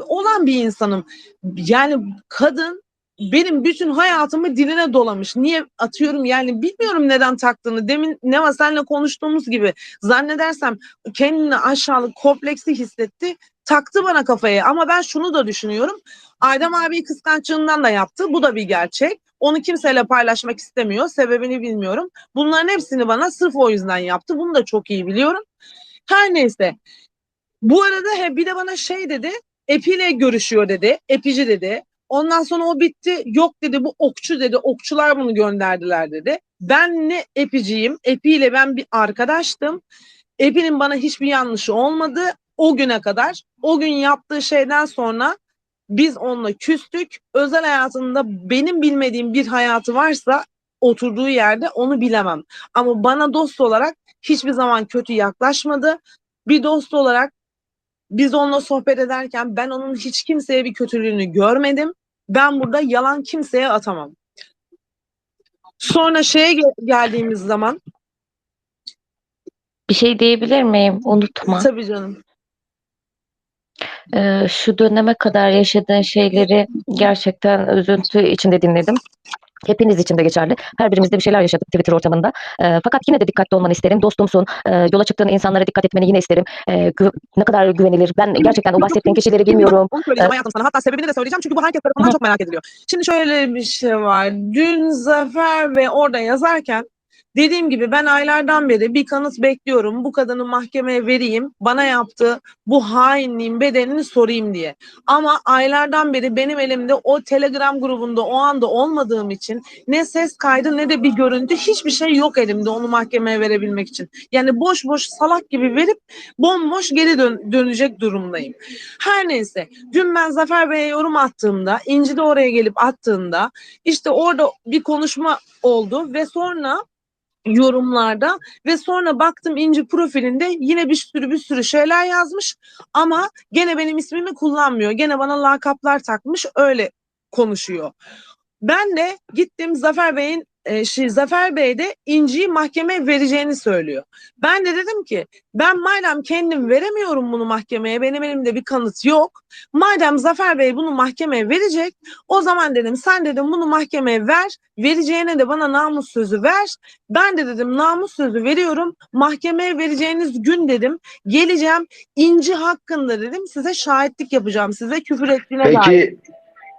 olan bir insanım. Yani kadın benim bütün hayatımı diline dolamış. Niye atıyorum yani bilmiyorum neden taktığını. Demin Neva senle konuştuğumuz gibi zannedersem kendini aşağılık kompleksi hissetti. Taktı bana kafaya ama ben şunu da düşünüyorum. Aydem abi kıskançlığından da yaptı. Bu da bir gerçek. Onu kimseyle paylaşmak istemiyor. Sebebini bilmiyorum. Bunların hepsini bana sırf o yüzden yaptı. Bunu da çok iyi biliyorum. Her neyse. Bu arada he, bir de bana şey dedi. Epi'yle görüşüyor dedi. Epici dedi. Ondan sonra o bitti. Yok dedi bu okçu dedi. Okçular bunu gönderdiler dedi. Ben ne epiciyim. Epi ile ben bir arkadaştım. Epi'nin bana hiçbir yanlışı olmadı. O güne kadar. O gün yaptığı şeyden sonra biz onunla küstük. Özel hayatında benim bilmediğim bir hayatı varsa oturduğu yerde onu bilemem. Ama bana dost olarak hiçbir zaman kötü yaklaşmadı. Bir dost olarak biz onunla sohbet ederken ben onun hiç kimseye bir kötülüğünü görmedim. Ben burada yalan kimseye atamam. Sonra şeye gel- geldiğimiz zaman Bir şey diyebilir miyim? Unutma. tabii canım. Ee, şu döneme kadar yaşadığın şeyleri gerçekten üzüntü içinde dinledim. Hepiniz için de geçerli. Her birimiz de bir şeyler yaşadık Twitter ortamında. Ee, fakat yine de dikkatli olmanı isterim. Dostumsun. Ee, yola çıktığın insanlara dikkat etmeni yine isterim. Ee, gü- ne kadar güvenilir. Ben gerçekten o bahsettiğin kişileri bilmiyorum. Onu söyleyeceğim hayatım sana. Hatta sebebini de söyleyeceğim çünkü bu herkes tarafından çok merak ediliyor. Şimdi şöyle bir şey var. Dün Zafer ve orada yazarken dediğim gibi ben aylardan beri bir kanıt bekliyorum. Bu kadını mahkemeye vereyim. Bana yaptığı bu hainliğin bedelini sorayım diye. Ama aylardan beri benim elimde o Telegram grubunda o anda olmadığım için ne ses kaydı ne de bir görüntü hiçbir şey yok elimde onu mahkemeye verebilmek için. Yani boş boş salak gibi verip bomboş geri dön- dönecek durumdayım. Her neyse dün ben Zafer Bey'e yorum attığımda İnci de oraya gelip attığında işte orada bir konuşma oldu ve sonra yorumlarda ve sonra baktım İnci profilinde yine bir sürü bir sürü şeyler yazmış ama gene benim ismimi kullanmıyor. Gene bana lakaplar takmış öyle konuşuyor. Ben de gittim Zafer Bey'in e, şey, Zafer Bey de İnci'yi mahkemeye vereceğini söylüyor. Ben de dedim ki ben madem kendim veremiyorum bunu mahkemeye benim elimde bir kanıt yok. Madem Zafer Bey bunu mahkemeye verecek o zaman dedim sen dedim bunu mahkemeye ver vereceğine de bana namus sözü ver. Ben de dedim namus sözü veriyorum mahkemeye vereceğiniz gün dedim geleceğim İnci hakkında dedim size şahitlik yapacağım size küfür ettiğine dair.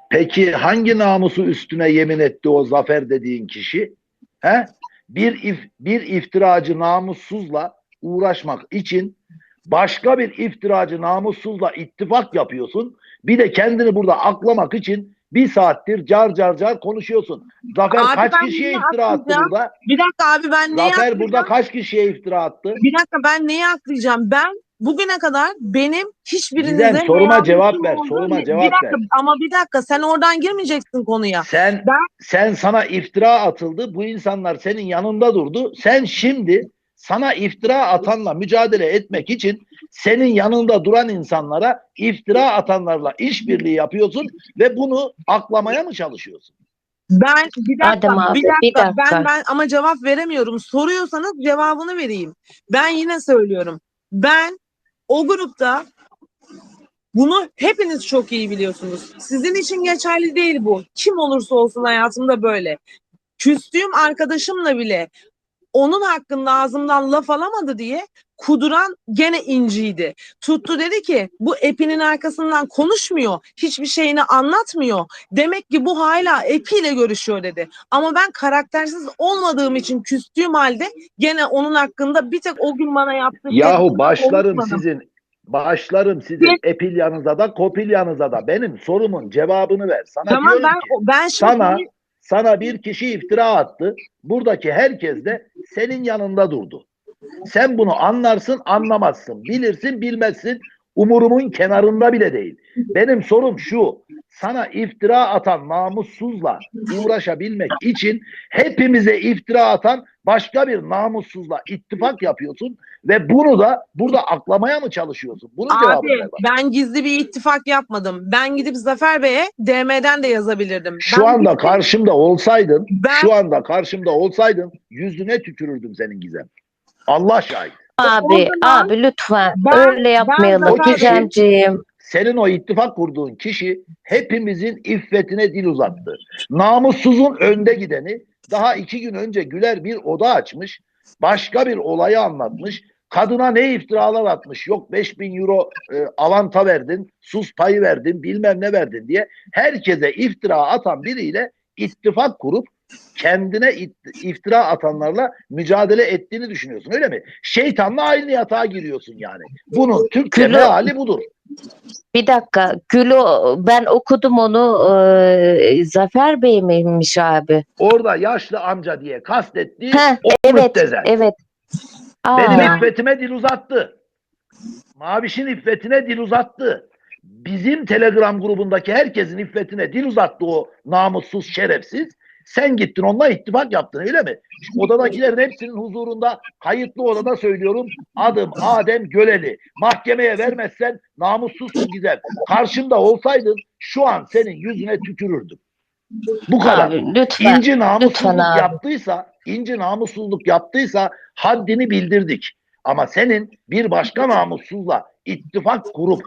Peki hangi namusu üstüne yemin etti o Zafer dediğin kişi? He? Bir if, bir iftiracı namussuzla uğraşmak için başka bir iftiracı namussuzla ittifak yapıyorsun. Bir de kendini burada aklamak için bir saattir car car car konuşuyorsun. Zafer Abi kaç kişiye iftira attı burada? Bir dakika abi ben neyi Zafer burada kaç kişiye iftira attı? Bir dakika ben neyi atlayacağım? Ben bugüne kadar benim hiçbirinize Gizem, soruma cevap ver, soruma bir cevap dakika, ver. Ama bir dakika sen oradan girmeyeceksin konuya. Sen Ben- sen sana iftira atıldı. Bu insanlar senin yanında durdu. Sen şimdi sana iftira atanla mücadele etmek için senin yanında duran insanlara iftira atanlarla işbirliği yapıyorsun ve bunu aklamaya mı çalışıyorsun? Ben bir dakika, Adem abi, bir dakika, bir dakika. ben ben ama cevap veremiyorum. Soruyorsanız cevabını vereyim. Ben yine söylüyorum. Ben o grupta bunu hepiniz çok iyi biliyorsunuz. Sizin için geçerli değil bu. Kim olursa olsun hayatımda böyle. Küstüğüm arkadaşımla bile onun hakkında ağzımdan laf alamadı diye kuduran gene inciydi. Tuttu dedi ki bu epinin arkasından konuşmuyor. Hiçbir şeyini anlatmıyor. Demek ki bu hala epiyle görüşüyor dedi. Ama ben karaktersiz olmadığım için küstüğüm halde gene onun hakkında bir tek o gün bana yaptığı Yahu dedikodu başlarım konuşmadım. sizin başlarım sizin epil yanınıza da kopil yanınıza da benim sorumun cevabını ver. Sana Tamam ben ki, ben şimdi sana sana bir kişi iftira attı. Buradaki herkes de senin yanında durdu. Sen bunu anlarsın, anlamazsın. Bilirsin, bilmezsin. Umurumun kenarında bile değil. Benim sorum şu. Sana iftira atan namussuzla uğraşabilmek için hepimize iftira atan başka bir namussuzla ittifak yapıyorsun ve bunu da burada aklamaya mı çalışıyorsun? Bunun Abi bana. ben gizli bir ittifak yapmadım. Ben gidip Zafer Bey'e DM'den de yazabilirdim. Şu Ben anda karşımda olsaydın, Ben- şu anda karşımda olsaydın yüzüne tükürürdüm senin Gizem. Allah şahit. Abi, zaman abi lütfen ben- öyle yapmayalım zaten- Gizemciğim. senin o ittifak kurduğun kişi hepimizin iffetine dil uzattı. Namussuzun önde gideni daha iki gün önce Güler bir oda açmış. Başka bir olayı anlatmış. Kadına ne iftiralar atmış. Yok 5000 euro e, avanta verdin, sus payı verdin, bilmem ne verdin diye herkese iftira atan biriyle ittifak kurup kendine iftira atanlarla mücadele ettiğini düşünüyorsun öyle mi? Şeytanla aynı yatağa giriyorsun yani. Bunun Gülü- meali budur. Bir dakika. Gül'ü ben okudum onu. e, Zafer Bey miymiş abi? Orada yaşlı amca diye kastettiği Heh, o evet. müptezel. Evet. Benim Aa, iffetime dil uzattı. Maviş'in iffetine dil uzattı. Bizim Telegram grubundaki herkesin iffetine dil uzattı o namussuz şerefsiz. Sen gittin onunla ittifak yaptın öyle mi? Odadakilerin hepsinin huzurunda kayıtlı odada söylüyorum. Adım Adem Göleli. Mahkemeye vermezsen namussuzsun Gizem. Karşımda olsaydın şu an senin yüzüne tükürürdüm. Bu kadar. abi, lütfen. İnci namussuzluk lütfen abi. yaptıysa, inci namussuzluk yaptıysa haddini bildirdik. Ama senin bir başka namussuzla ittifak kurup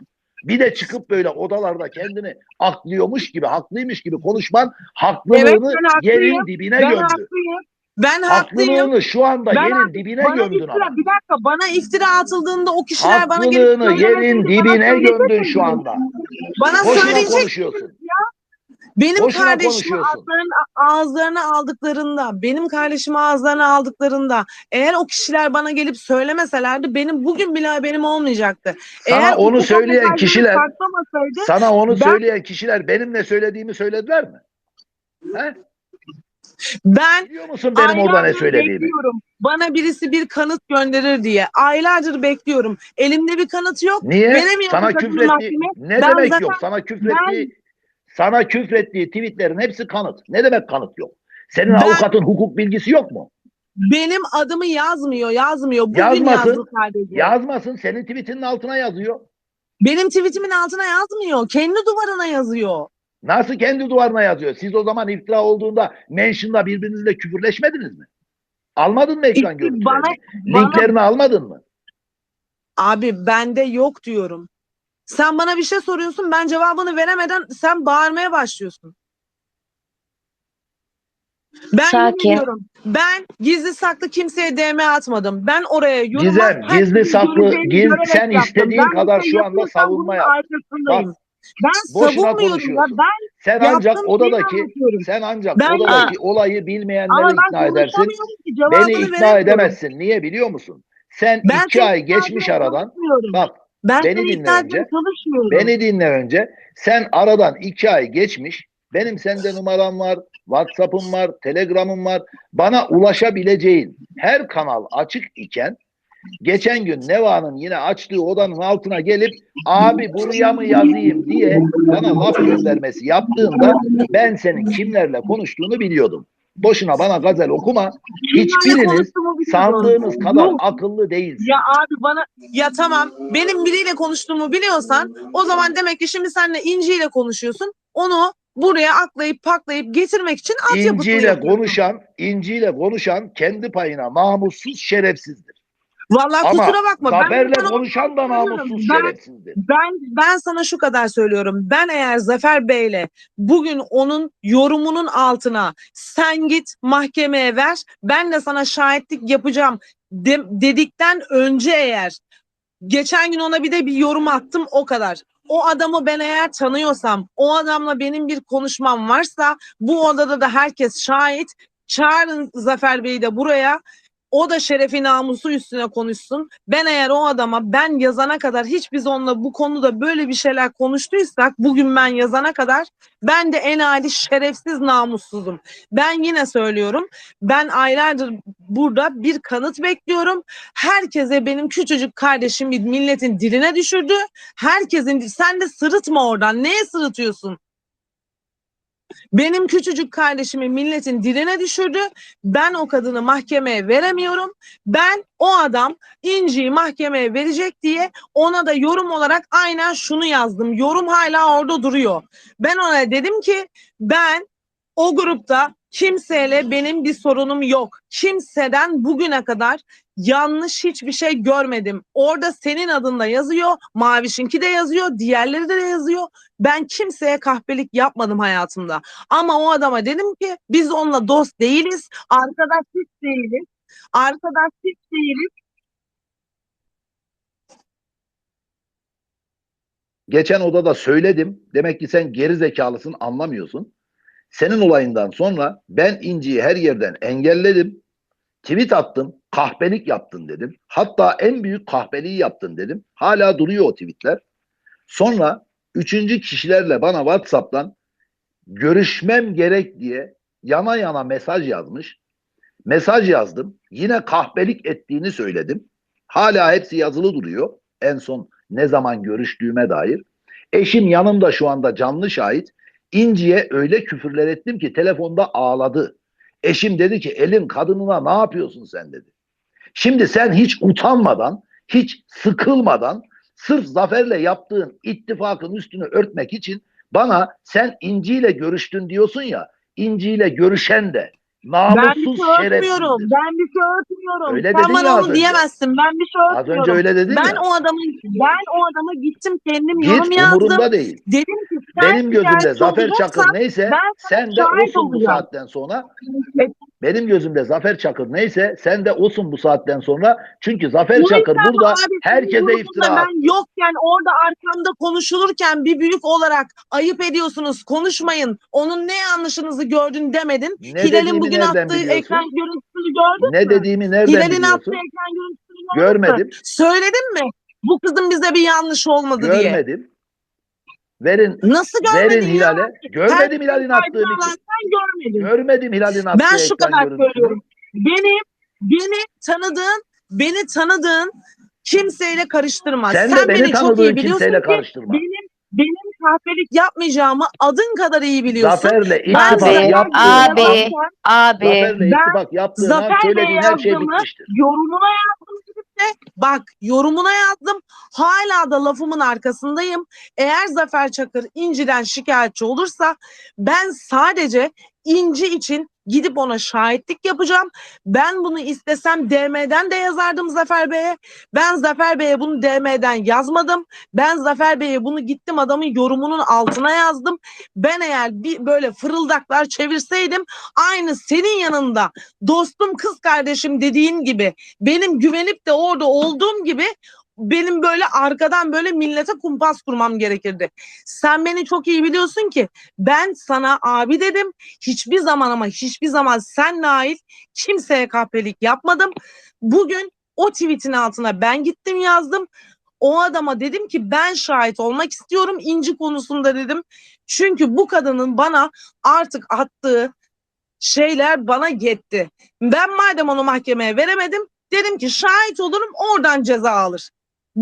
bir de çıkıp böyle odalarda kendini aklıyormuş gibi, haklıymış gibi konuşman haklılığını Evet, yerin dibine Ben gömdü. haklıyım. Ben haklıyım. Haklılığını şu anda Ben yerin dibine Bana gömdün iftira, ama. bir dakika bana iftira atıldığında o kişiler bana gelip Haklılığını yerin dibine gömdün şu anda. Bana Boşuna söyleyecek konuşuyorsun. Benim Boşuna kardeşimi konuşuyorsun. ağızlarına, aldıklarında, benim kardeşimi ağızlarına aldıklarında eğer o kişiler bana gelip söylemeselerdi benim bugün bile haberim olmayacaktı. Sana eğer onu söyleyen kişiler- Sana onu Ben- söyleyen kişiler benim ne söylediğimi söylediler mi? He? ben Biliyor musun benim orada ne söylediğimi? bekliyorum. Bana birisi bir kanıt gönderir diye. Aylardır bekliyorum. Elimde bir kanıt yok. Niye? Veremiyor Sana mahkeme. ne Ben demek zaten- yok? Sana küfrettiği sana küfrettiği tweetlerin hepsi kanıt. Ne demek kanıt yok? Senin Ben- avukatın hukuk bilgisi yok mu? Benim adımı yazmıyor, yazmıyor. Bugün Yazmasın. sadece. Yazmasın. Senin tweetinin altına yazıyor. Benim tweetimin altına yazmıyor. Kendi duvarına yazıyor. Nasıl kendi duvarına yazıyor? Siz o zaman iftira olduğunda mention'da birbirinizle küfürleşmediniz mi? Almadın mı ekran İşte görüntülerini? bana- bana- Linklerini almadın mı? Abi bende yok diyorum. Sen bana bir şey soruyorsun ben cevabını veremeden sen bağırmaya başlıyorsun. Ben Sakin. yine diyorum. Ben gizli saklı kimseye DM atmadım. Ben oraya yoruma Gizem, gizli saklı, giz- sen yaptım. istediğin Ben kadar şey şu anda savunma yap. arkasındayım. Ben boşuna savunmuyorum ya. Ben Sen ancak odadaki sen ancak Ben- odadaki olayı bilmeyenleri ikna edersin. ki. Beni ikna edemezsin. Niye biliyor musun? Sen Ben iki ay geçmiş aradan. Bak Ben beni dinle önce. çalışmıyorum. beni dinle önce. Sen aradan iki ay geçmiş. Benim sende numaram var. Whatsapp'ım var. Telegram'ım var. Bana ulaşabileceğin her kanal açık iken geçen gün Neva'nın yine açtığı odanın altına gelip abi buraya mı yazayım diye bana laf göndermesi yaptığında ben senin kimlerle konuştuğunu biliyordum. Boşuna bana gazel okuma. Hiçbiriniz biliyorum. sandığınız kadar Yok. akıllı değilsiniz. Ya abi bana ya tamam benim biriyle konuştuğumu biliyorsan o zaman demek ki şimdi senle İnci ile konuşuyorsun. Onu buraya aklayıp paklayıp getirmek için altyapısını İnciyle yapıyorsun. konuşan, inciyle konuşan kendi payına namussuz şerefsizdir. Vallahi Ama kusura bakma. ben Zafer'le sana- konuşan da namussuz Ben- şerefsizdir. Ben ben sana şu kadar söylüyorum. Ben eğer Zafer Bey'le bugün onun yorumunun altına sen git mahkemeye ver. Ben de sana şahitlik yapacağım de- dedikten önce eğer geçen gün ona bir de bir yorum attım o kadar. O adamı ben eğer tanıyorsam, o adamla benim bir konuşmam varsa bu odada da herkes şahit. Çağırın Zafer Bey'i de buraya. O da şerefi namusu üstüne konuşsun. Ben eğer o adama ben yazana kadar hiç biz onunla bu konuda böyle bir şeyler konuştuysak bugün ben yazana kadar ben de en adi şerefsiz namussuzum. Ben yine söylüyorum. Ben aylardır burada bir kanıt bekliyorum. Herkese benim küçücük kardeşim milletin diline düşürdü. Herkesin sen de sırıtma oradan. Neye sırıtıyorsun? Benim küçücük kardeşimi milletin diline düşürdü. Ben o kadını mahkemeye veremiyorum. Ben o adam İnci'yi mahkemeye verecek diye ona da yorum olarak aynen şunu yazdım. Yorum hala orada duruyor. Ben ona dedim ki ben o grupta Kimseyle benim bir sorunum yok. Kimseden bugüne kadar yanlış hiçbir şey görmedim. Orada senin adında yazıyor, Maviş'inki de yazıyor, diğerleri de yazıyor. Ben kimseye kahpelik yapmadım hayatımda. Ama o adama dedim ki biz onunla dost değiliz, arkadaş hiç değiliz. Arkadaş hiç değiliz. Geçen odada söyledim. Demek ki sen geri zekalısın anlamıyorsun. Senin olayından sonra ben İnci'yi her yerden engelledim. Tweet attım. Kahpelik yaptın dedim. Hatta en büyük kahpeliği yaptın dedim. Hala duruyor o tweetler. Sonra üçüncü kişilerle bana WhatsApp'tan görüşmem gerek diye yana yana mesaj yazmış. Mesaj yazdım. Yine kahpelik ettiğini söyledim. Hala hepsi yazılı duruyor. En son ne zaman görüştüğüme dair. Eşim yanımda şu anda canlı şahit. İnci'ye öyle küfürler ettim ki telefonda ağladı. Eşim dedi ki elin kadınına ne yapıyorsun sen dedi. Şimdi sen hiç utanmadan, hiç sıkılmadan sırf Zafer'le yaptığın ittifakın üstünü örtmek için bana sen İnci ile görüştün diyorsun ya. İnci ile görüşen de Ben bir namussuz şey örtmüyorum. Ben bir şey örtmüyorum. Öyle Sen bana az onu önce. diyemezsin. Ben bir şey Az örtmüyorum. önce öyle dedin ben ya. o adamı ben o adama gittim kendim yorum Git yazdım. umurumda değil. Dedim ki sen Benim gözümde Zafer Çakır neyse sen de olsun bu olacağım. saatten sonra. Evet. Benim gözümde Zafer Çakır neyse sen de olsun bu saatten sonra. Çünkü Zafer Bu Çakır burada abi herkese iftira. Ben yokken orada arkamda konuşulurken bir büyük olarak ayıp ediyorsunuz konuşmayın. Onun ne yanlışınızı gördün demedin. Ne Hilal'in bugün attığı biliyorsun? ekran görüntüsünü gördün Ne mü? dediğimi nereden Hilal'in biliyorsun? attığı ekran görüntüsünü gördün mü? Görmedim. Söyledin mi? Bu kızın bize bir yanlış olmadı diye. Görmedim. Verin Nasıl görmedin verin ya? Hilal'e. Görmedim Hilal'in attığı bir sen görmedin. Görmedim Hilal'in attığı Ben şu ekran kadar görüntüsünü. söylüyorum. Benim, beni tanıdığın, beni tanıdığın kimseyle karıştırma. Sen, Sen, de beni beni çok tanıdığın iyi biliyorsun kimseyle ki karıştırma. benim benim kahpelik yapmayacağımı adın kadar iyi biliyorsun. Zafer'le Ben ittifak Abi, Zafer yaptığın abi. Abi Zafer'le Ben ittifak yaptığın an Zafer söylediğin Bey'e her şey yazdığımı bitmiştir. yorumuna yazdım bak yorumuna yazdım. Hala da lafımın arkasındayım. Eğer Zafer Çakır İnci'den şikayetçi olursa ben sadece İnci için gidip ona şahitlik yapacağım. Ben bunu istesem DM'den de yazardım Zafer Bey'e. Ben Zafer Bey'e bunu DM'den yazmadım. Ben Zafer Bey'e bunu gittim adamın yorumunun altına yazdım. Ben eğer bir böyle fırıldaklar çevirseydim aynı senin yanında dostum kız kardeşim dediğin gibi benim güvenip de orada olduğum gibi benim böyle arkadan böyle millete kumpas kurmam gerekirdi. Sen beni çok iyi biliyorsun ki ben sana abi dedim. Hiçbir zaman ama hiçbir zaman sen dahil kimseye kahpelik yapmadım. Bugün o tweetin altına ben gittim yazdım. O adama dedim ki ben şahit olmak istiyorum inci konusunda dedim. Çünkü bu kadının bana artık attığı şeyler bana yetti. Ben madem onu mahkemeye veremedim dedim ki şahit olurum oradan ceza alır.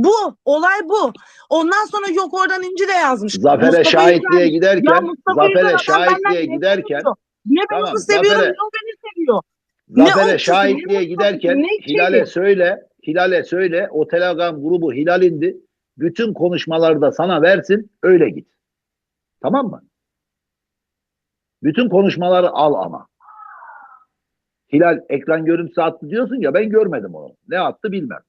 Bu olay bu. Ondan sonra yok oradan İnci de yazmış. Zafer'e Mustafa şahitliğe Yücel- giderken, Zafer'e şahitliğe benden giderken, Niye ben Tamam, onu seviyorum Zafer'e- ne o beni seviyor. Zafer'e o şahitliğe ne giderken? Hilal'e söyle, Hilal'e söyle o Telegram grubu Hilal'indi. Bütün konuşmaları da sana versin, öyle git. Tamam mı? Bütün konuşmaları al ama. Hilal ekran görüntüsü attı diyorsun ya ben görmedim onu. Ne attı bilmem.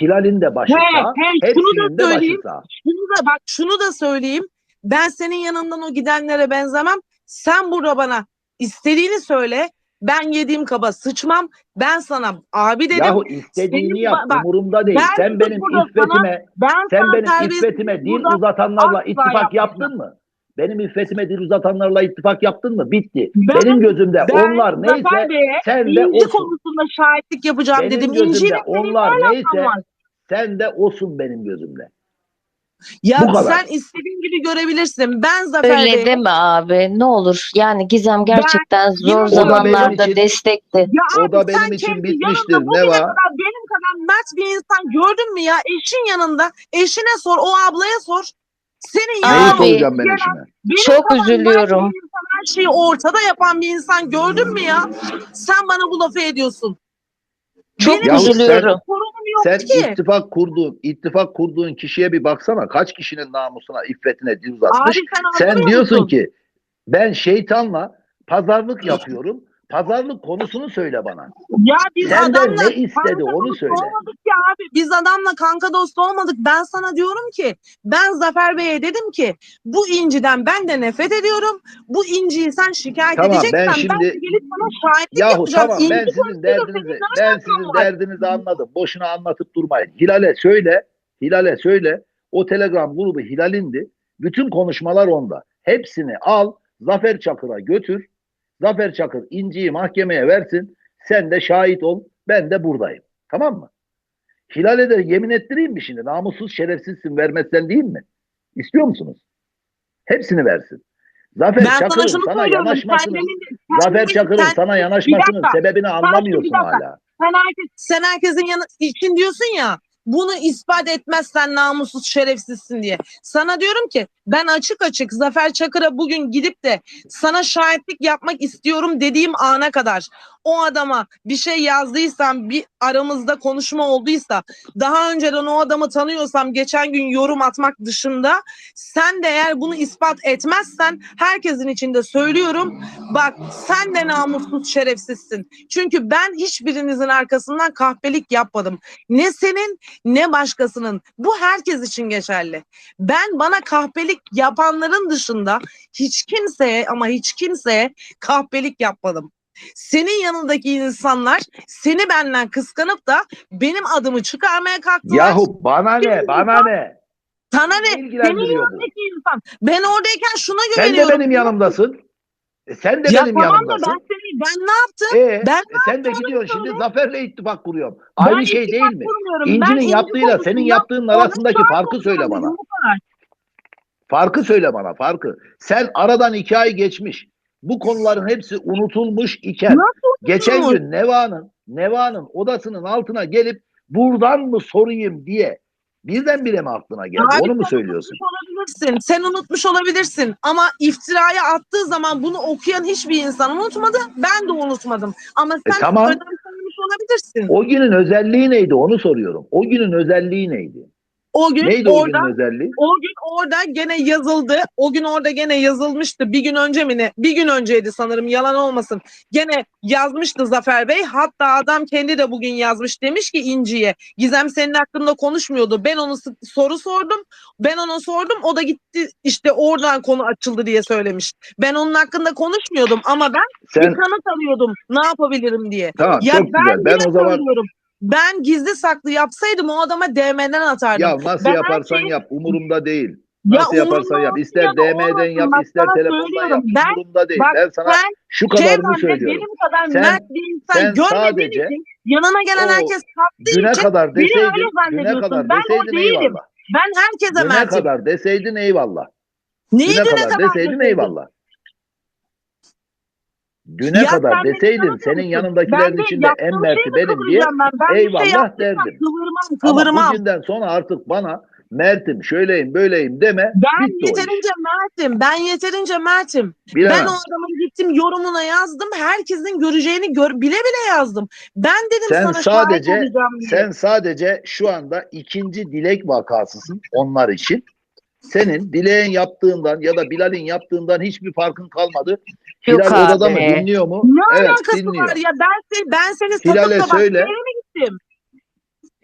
Hilal'in de başı He, sağ, he, şunu da söyleyeyim. sağ. Şunu da bak şunu da söyleyeyim. Ben senin yanından o gidenlere benzemem. Sen burada bana istediğini söyle. Ben yediğim kaba sıçmam. Ben sana abi dedim. Yahu istediğini Senin yap, ba- bak, umurumda değil. ben Sen benim iffetime, ben sen sana benim iffetime dil uzatanlarla ittifak yaptın mı? Benim iffetime dil uzatanlarla ittifak yaptın mı? Bitti. Ben- benim gözümde ben onlar neyse Bey'e sen de İnci olsun. konusunda şahitlik yapacağım Benim dedim. senin onlar neyse var? sen de olsun benim gözümde. Ya Bu kadar. sen istediğin gibi görebilirsin. Ben Zafer öyle Bey'e deme abi. Ne olur. Yani Gizem gerçekten zor O da zamanlarda benim için- destekti. Ya O abi da sen benim için bitmiştir. Ne var? kadar benim kadar mert bir insan gördün mü ya? Eşin yanında. Eşine sor, o ablaya sor. Senin Abi, Neyi yanında soracağım ben eşime? benim Çok bir üzülüyorum. insan, her şeyi ortada yapan bir insan gördün mü ya? Sen bana bu lafı ediyorsun. Çok Benim sen- üzülüyorum. sorunum yok Sen ki. ittifak kurduğun, ittifak kurduğun kişiye bir baksana. Kaç kişinin namusuna, iffetine dil Abi uzatmış. sen Sen anlamıyor diyorsun musun? ki ben şeytanla pazarlık yapıyorum. Pazarlık konusunu söyle bana. Ya biz Senden adamla ne istedi onu söyle. olmadık ki abi. Biz adamla kanka dost olmadık. Ben sana diyorum ki ben Zafer Bey'e dedim ki bu inciden ben de nefret ediyorum. Bu inciyi sen şikayet Tamam, ben edeceksen ben, şimdi- de gelip sana şahitlik Yahu yapacağım. tamam ben İnci sizin derdinizi ben sizin derdinizi anladım. Boşuna anlatıp durmayın. Hilal'e söyle. Hilal'e söyle. O Telegram grubu Hilal'indi. Bütün konuşmalar onda. Hepsini al. Zafer Çakır'a götür. Zafer Çakır İnci'yi mahkemeye versin. Sen de şahit ol. Ben de buradayım. Tamam mı? Hilal'e de yemin ettireyim mi şimdi? Namussuz şerefsizsin vermezsen değil mi? İstiyor musunuz? Hepsini versin. Zafer Ben sana Çakır'ın sana söylüyorum. yanaşmasının kendini- Zafer Çakır'ın sana yanaşmasının dakika. sebebini anlamıyorsun hala. Sen, herkes, sen herkesin yanı için diyorsun ya bunu ispat etmezsen namussuz şerefsizsin diye. Sana diyorum ki ben açık açık Zafer Çakır'a bugün gidip de sana şahitlik yapmak istiyorum dediğim ana kadar o adama bir şey yazdıysam bir aramızda konuşma olduysa daha önceden o adamı tanıyorsam geçen gün yorum atmak dışında sen de eğer bunu ispat etmezsen herkesin içinde söylüyorum bak sen de namussuz şerefsizsin. Çünkü ben hiçbirinizin arkasından kahpelik yapmadım. Ne senin ne başkasının. Bu herkes için geçerli. Ben bana kahpelik yapanların dışında hiç kimseye ama hiç kimseye kahpelik yapmadım. Senin yanındaki insanlar seni benden kıskanıp da benim adımı çıkarmaya kalktılar. Yahu bana ne? Bana ne? Sana Ne ne? Senin bu? yanındaki insan. Ben oradayken şuna Sen de güveniyorum. benim yanımdasın. E sen de ya benim tamam da yanımdasın. ben seni ben ne yaptım? E, ben e sen de gidiyorsun şimdi Zafer'le ittifak kuruyorum. Ben Aynı şey ittifak değil mi? Ben İnci'nin İnci yaptığıyla senin yaptığının arasındaki farkı söyle bana. Farkı söyle bana farkı. Sen aradan iki ay geçmiş. Bu konuların hepsi unutulmuş iken Nasıl geçen unutulmuş? gün Neva'nın Neva'nın odasının altına gelip buradan mı sorayım diye birdenbire mi aklına geldi? Abi Onu mu söylüyorsun? unutmuş olabilirsin. Sen unutmuş olabilirsin. Ama iftiraya attığı zaman bunu okuyan hiçbir insan unutmadı. Ben de unutmadım. Ama sen E tamam. olabilirsin. O günün özelliği neydi onu soruyorum. O günün özelliği neydi? O gün Neydi o orada günün özelliği? O gün orada gene yazıldı. O gün orada gene yazılmıştı. Bir gün önce mi ne? Bir gün önceydi sanırım yalan olmasın. Gene yazmıştı Zafer Bey. Hatta adam kendi de bugün yazmış. Demiş ki İnci'ye Gizem senin hakkında konuşmuyordu. Ben onu soru sordum. Ben ona sordum. O da gitti işte oradan konu açıldı diye söylemiş. Ben onun hakkında konuşmuyordum ama ben Sen bir kanıt arıyordum. Ne yapabilirim diye. tamam Ya çok ben güzel. Ben o zaman söylüyorum. Ben gizli saklı yapsaydım o adama DM'den atardım. ya nasıl Ben yaparsan şeyi- yap umurumda değil. Ya Nasıl yaparsan umurumda yap. İster ya DM'den yap, Bak ister söylüyorum. yap. Ben- Umurumda değil. bak ben sana sen şu kadarını çevremde söylüyorum. benim kadar Sen- mert bir insan sen sadece için yanına gelen o herkes kattığı Güne için kadar deseydin, güne kadar Ben deseydin değilim. eyvallah. Ben herkese Güne mertim. kadar deseydin eyvallah. Neyi Güne güne kadar kadar deseydin eyvallah. Güne Ya kadar deseydin senin yanındakilerin Ben de içinde en şeyi benim diye ben. Ben şey eyvallah yaptıysam derdim. Kıvırmam Ama kıvırmam. bugünden sonra artık bana mertim şöyleyim böyleyim deme. Ben yeterince mertim. Ben yeterince mertim. Bilemem. Ben o adamın gittim yorumuna yazdım. Herkesin göreceğini gör, bile bile yazdım. Ben dedim Sen sana sadece-. Sen sadece şu anda ikinci dilek vakasısın onlar için. Senin dileğin yaptığından ya da Bilal'in yaptığından hiçbir farkın kalmadı. Yok Hilal odada mı abi. dinliyor mu? Ne evet alakası dinliyor. var ya ben seni, ben seni Hilal'e satıp da bak söyle. mi gittim?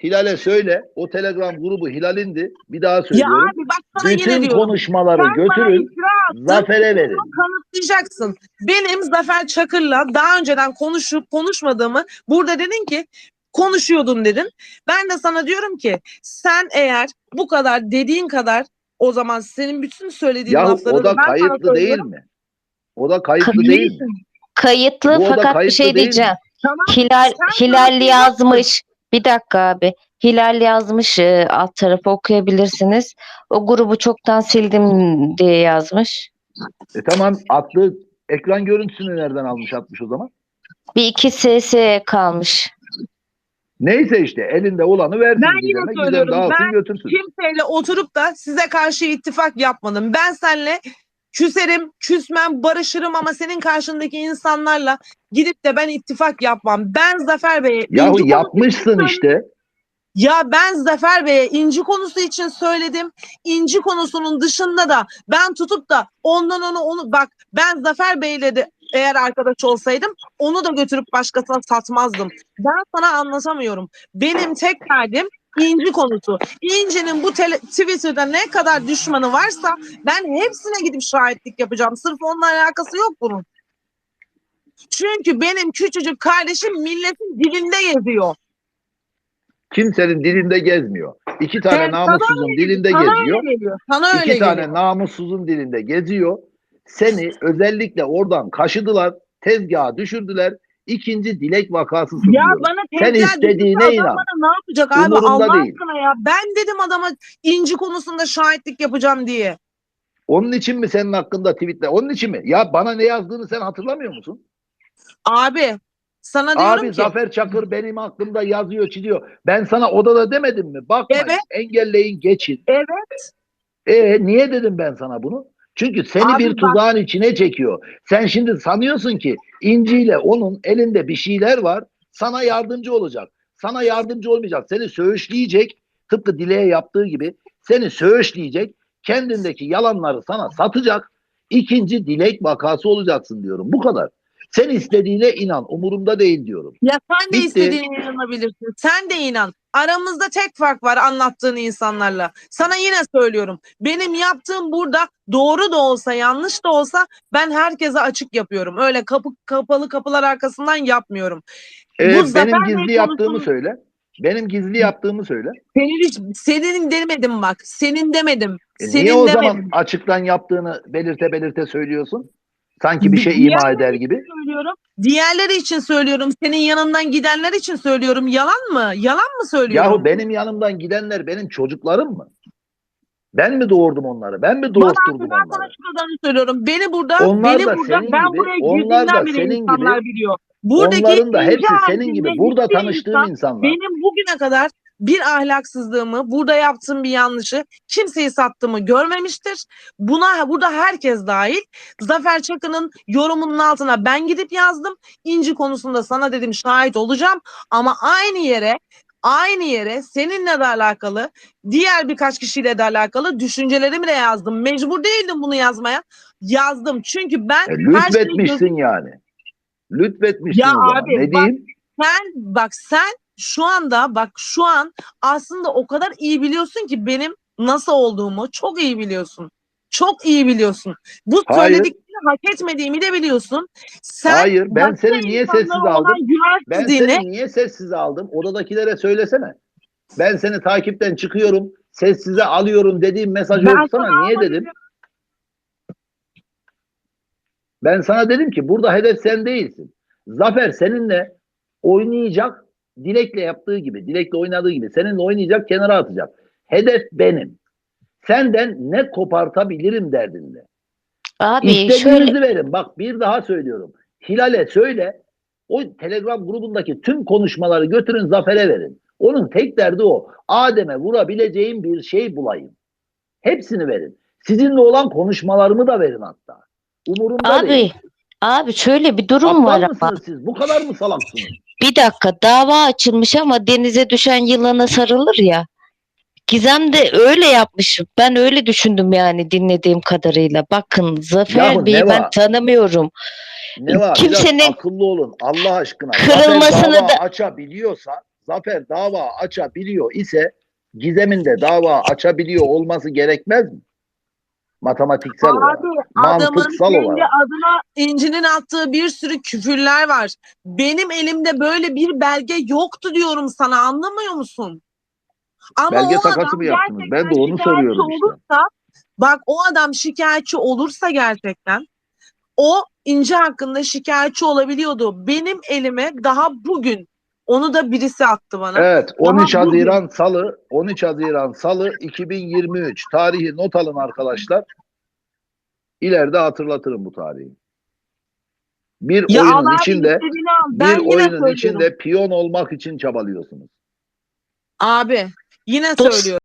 Hilal'e söyle o telegram grubu Hilal'indi. Bir daha Ya söylüyorum. abi bak sana yine Bütün diyorum. konuşmaları Sen bana götürün iftira attın. Zafer'e verin. Bunu kanıtlayacaksın. Benim Zafer Çakır'la daha önceden konuşup konuşmadığımı burada dedin ki konuşuyordun dedin. Ben de sana diyorum ki sen eğer bu kadar dediğin kadar o zaman senin bütün söylediğin Yahu lafları o da ben sana kayıtlı değil mi? O da kayıtlı değil mi? Kayıtlı Bu oda fakat bir kayıtlı şey değil mi? diyeceğim. Tamam. Hilal Sen Hilal bana yazmış. Bir dakika abi. Hilal yazmış e, alt tarafı okuyabilirsiniz. O grubu çoktan sildim diye yazmış. E tamam attığı ekran görüntüsünü nereden almış atmış o zaman? Bir iki SS kalmış. Neyse işte elinde olanı versin Ben yine. Gizem söylüyorum, dağıtsın ben götürsün. kimseyle oturup da size karşı ittifak yapmadım. Ben seninle küserim, küsmem, barışırım ama senin karşındaki insanlarla gidip de ben ittifak yapmam. Ben Zafer Bey'e Yahu yapmışsın için işte. Ya ben Zafer Bey'e inci konusu için söyledim. İnci konusunun dışında da ben tutup da ondan onu onu bak ben Zafer Bey'le de eğer arkadaş olsaydım onu da götürüp başkasına satmazdım. Ben sana anlatamıyorum. Benim tek derdim İnci konusu. İnci'nin bu tele- Twitter'da ne kadar düşmanı varsa ben hepsine gidip şahitlik yapacağım. Sırf onunla alakası yok bunun. Çünkü benim küçücük kardeşim milletin dilinde geziyor. Kimsenin dilinde gezmiyor. İki tane Sen- namussuzun dilinde Sana geziyor. öyle geliyor. Sana öyle İki tane geliyor. namussuzun dilinde geziyor. Seni özellikle oradan kaşıdılar, tezgaha düşürdüler. İkinci dilek vakası Ya sunuyor. bana Sen istediğine inan. bana ne yapacak abi Umurumda Allah değil. aşkına ya. Ben dedim adama inci konusunda şahitlik yapacağım diye. Onun için mi senin hakkında tweetler? Onun için mi? Ya bana ne yazdığını sen hatırlamıyor musun? Abi sana diyorum Abi ki Zafer Çakır benim hakkımda yazıyor, çiziyor. Ben sana odada demedim mi? Bakmayın, Evet. engelleyin, geçin. evet E niye dedim ben sana bunu? Çünkü seni Abi bir bak- tuzağın içine çekiyor. Sen şimdi sanıyorsun ki İnci ile onun elinde bir şeyler var. Sana yardımcı olacak. Sana yardımcı olmayacak. Seni söğüşleyecek. Tıpkı Dile'ye yaptığı gibi. Seni söğüşleyecek. Kendindeki yalanları sana satacak. İkinci dilek vakası olacaksın diyorum. Bu kadar. Sen istediğine inan. Umurumda değil diyorum. ya sen de Bitti. istediğine inanabilirsin. Sen de inan. Aramızda tek fark var anlattığın insanlarla. Sana yine söylüyorum. Benim yaptığım burada doğru da olsa yanlış da olsa ben herkese açık yapıyorum. Öyle kapı kapalı kapılar arkasından yapmıyorum. Ee, benim gizli yaptığımı söyle. Benim gizli yaptığımı söyle. Senin hiç, senin demedim bak. Senin demedim. E senin niye o demedim. zaman açıktan yaptığını belirte belirte söylüyorsun? Sanki bir şey ima eder gibi. söylüyorum. Diğerleri için söylüyorum. Senin yanından gidenler için söylüyorum. Yalan mı? Yalan mı söylüyorum? Yahu benim yanımdan gidenler benim çocuklarım mı? Ben mi doğurdum onları? Ben mi Bana doğurtturdum ben sana onları? şuradan söylüyorum. Beni burada, Onlar beni da burada ben gibi, buraya girdiğimden beri insanlar gibi, biliyor. Buradaki Onların da hepsi senin gibi. Burada tanıştığım insan insanlar. Benim bugüne kadar bir ahlaksızlığımı, burada yaptığım bir yanlışı, kimseyi sattığımı görmemiştir. Buna burada herkes dahil. Zafer Çakı'nın yorumunun altına ben gidip yazdım. İnci konusunda sana dedim şahit olacağım ama aynı yere aynı yere seninle de alakalı, diğer birkaç kişiyle de alakalı düşüncelerimi de yazdım. Mecbur değildim bunu yazmaya. Yazdım. Çünkü ben E, her şeyi lütfetmişsin yani. Lütfetmişsin Ya abi, ne bak- diyeyim? sen bak sen şu anda bak şu an aslında o kadar iyi biliyorsun ki benim nasıl olduğumu çok iyi biliyorsun. Çok iyi biliyorsun. Bu Hayır. söylediklerini hak etmediğimi de biliyorsun. Sen Hayır, ben seni niye sessiz aldım? Ben seni niye sessize aldım? Odadakilere söylesene. Ben seni takipten çıkıyorum, sessize alıyorum dediğim mesajı Ben okusana. sana Niye dedim? Ben sana dedim ki burada hedef sen değilsin. Zafer seninle oynayacak, Dilek'le yaptığı gibi, Dilek'le oynadığı gibi seninle oynayacak, kenara atacak. Hedef benim. Senden ne kopartabilirim derdinde. Abi İstediğinizi şöyle verin. Bak bir daha söylüyorum. Hilal'e söyle. O Telegram grubundaki tüm konuşmaları götürün Zafer'e verin. Onun tek derdi o. Adem'e vurabileceğim bir şey bulayım. Hepsini verin. Sizinle olan konuşmalarımı da verin hatta. Umurumda değil. abi abi şöyle bir durum Aptal var mısınız siz? Bu kadar mı salaksınız? Bir dakika dava açılmış ama denize düşen yılana sarılır ya. Gizem de öyle yapmış. Ben öyle düşündüm yani dinlediğim kadarıyla. Bakın Zafer Yahu Bey'i ben var? tanımıyorum. Ne var? Kimsenin Biraz akıllı olun. Allah aşkına. kırılmasını Zafer dava da- açabiliyorsa, Zafer dava açabiliyor ise Gizem'in de dava açabiliyor olması gerekmez mi? Matematiksel olarak. Abi adamın Mantıksal kendi olarak. adına İnci'nin attığı bir sürü küfürler var. Benim elimde böyle bir belge yoktu diyorum sana anlamıyor musun? Ama Belge o takası adam mı yaptınız? Ben de onu soruyorum işte. Olursa, bak o adam şikayetçi olursa gerçekten o İnci hakkında şikayetçi olabiliyordu. Benim elime daha bugün onu da birisi attı bana. Evet 13 Ama bugün- Haziran Salı 13 Haziran Salı 2023 tarihi not alın arkadaşlar. İleride hatırlatırım bu tarihi. Bir Ya oyunun Allah içinde bir oyunun söylüyorum. içinde piyon olmak için çabalıyorsunuz. Abi yine söylüyorum.